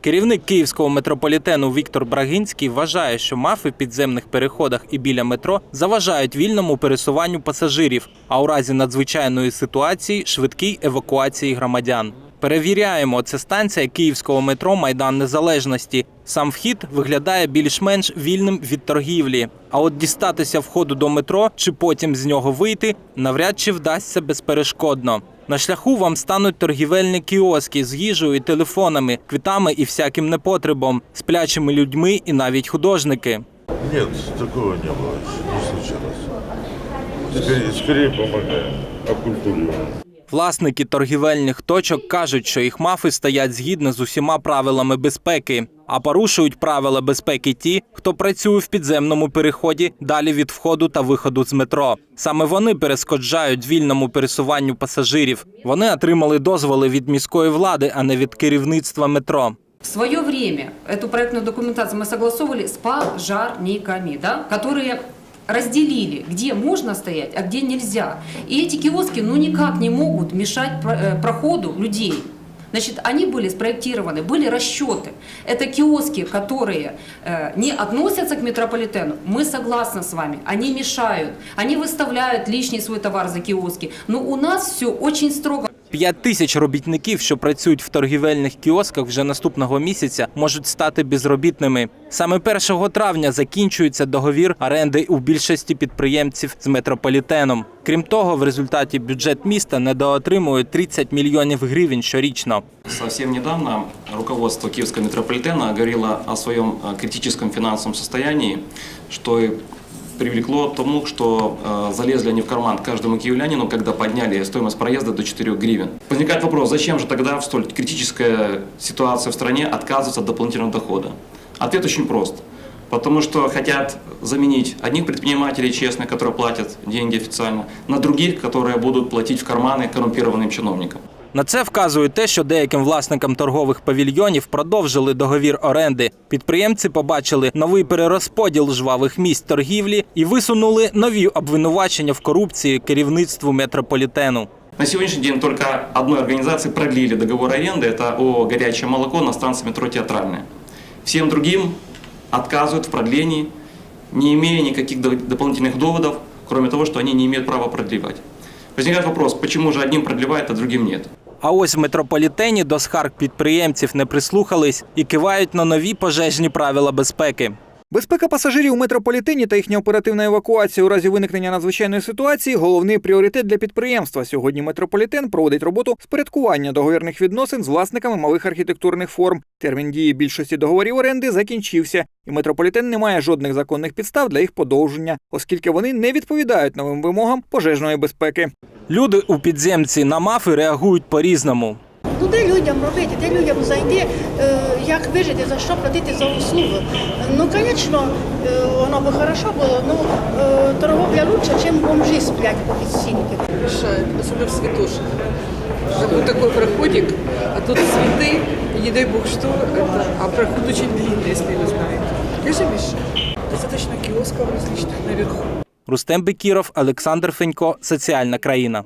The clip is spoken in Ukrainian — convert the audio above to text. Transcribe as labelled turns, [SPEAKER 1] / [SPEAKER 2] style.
[SPEAKER 1] Керівник київського метрополітену Віктор Брагинський вважає, що мафи в підземних переходах і біля метро заважають вільному пересуванню пасажирів, а у разі надзвичайної ситуації швидкій евакуації громадян. Перевіряємо, це станція київського метро Майдан Незалежності. Сам вхід виглядає більш-менш вільним від торгівлі. А от дістатися входу до метро чи потім з нього вийти навряд чи вдасться безперешкодно. На шляху вам стануть торгівельні кіоски з їжею телефонами, квітами і всяким непотребом, сплячими людьми і навіть художники.
[SPEAKER 2] Ні, такого не було. не случилось. Скоріше допомагає, а.
[SPEAKER 1] Власники торгівельних точок кажуть, що їх мафи стоять згідно з усіма правилами безпеки, а порушують правила безпеки ті, хто працює в підземному переході далі від входу та виходу з метро. Саме вони перешкоджають вільному пересуванню пасажирів. Вони отримали дозволи від міської влади, а не від керівництва метро.
[SPEAKER 3] В свое время эту проектную документацию мы согласовывали с пожарниками, да, которые разделили, где можно стоять, а где нельзя. И эти киоски ну никак не могут мешать э, проходу людей. Значит, они были спроектированы, были расчеты. Это киоски, которые э, не относятся к метрополитену. Мы согласны с вами. Они мешают. Они выставляют лишний свой товар за киоски. Но у нас все очень строго.
[SPEAKER 1] П'ять тисяч робітників, що працюють в торгівельних кіосках вже наступного місяця, можуть стати безробітними. Саме 1 травня закінчується договір оренди у більшості підприємців з метрополітеном. Крім того, в результаті бюджет міста недоотримує 30 мільйонів гривень щорічно.
[SPEAKER 4] Совсем недавно руководство Киевского метрополитена говорило о своем э, критическом финансовом состоянии, что привлекло к тому, что э, залезли они в карман каждому киевлянину, когда подняли стоимость проезда до 4 гривен. Возникает вопрос, зачем же тогда в столь критическая ситуация в стране отказываться от дополнительного дохода? Ответ очень прост. Потому что хотят заменить одних предпринимателей честных, которые платят деньги официально, на других, которые будут платить в карманы коррумпированным чиновникам.
[SPEAKER 1] На це вказує те, що деяким власникам торгових павільйонів продовжили договір оренди. Підприємці побачили новий перерозподіл жвавих місць торгівлі і висунули нові обвинувачення в корупції керівництву метрополітену.
[SPEAKER 4] На сегодняшний день только одной организации продлили договор аренды, это о горячее молоко на станции метро Театральная. Всем другим отказывают в продлении, не имея никаких до- дополнительных доводов, кроме того, что они не имеют права продлевать. Возникает вопрос, почему же одним продлевают, а другим нет?
[SPEAKER 1] А ось в метрополітені до скарг підприємців не прислухались і кивають на нові пожежні правила безпеки.
[SPEAKER 5] Безпека пасажирів у метрополітені та їхня оперативна евакуація у разі виникнення надзвичайної ситуації головний пріоритет для підприємства. Сьогодні метрополітен проводить роботу з порядкування договірних відносин з власниками малих архітектурних форм. Термін дії більшості договорів оренди закінчився, і метрополітен не має жодних законних підстав для їх подовження, оскільки вони не відповідають новим вимогам пожежної безпеки.
[SPEAKER 1] Люди у підземці на мафи реагують по-різному.
[SPEAKER 6] Ну де людям робити, де людям зайти, е, як вижити, за що платити за услугу. Ну, звісно, е, воно би хорошо було, ну е, торговля лучше, ніж бомжі сплять по підстінки.
[SPEAKER 7] мешает, особенно в цветочек. Живу такой проходик, а тут цветы, и не дай бог что, это, а проход очень длинный, если вы знаете. Конечно, мешает. Достаточно киосков различных наверху.
[SPEAKER 1] Рустем Бекіров, Олександр Фенько, Соціальна країна.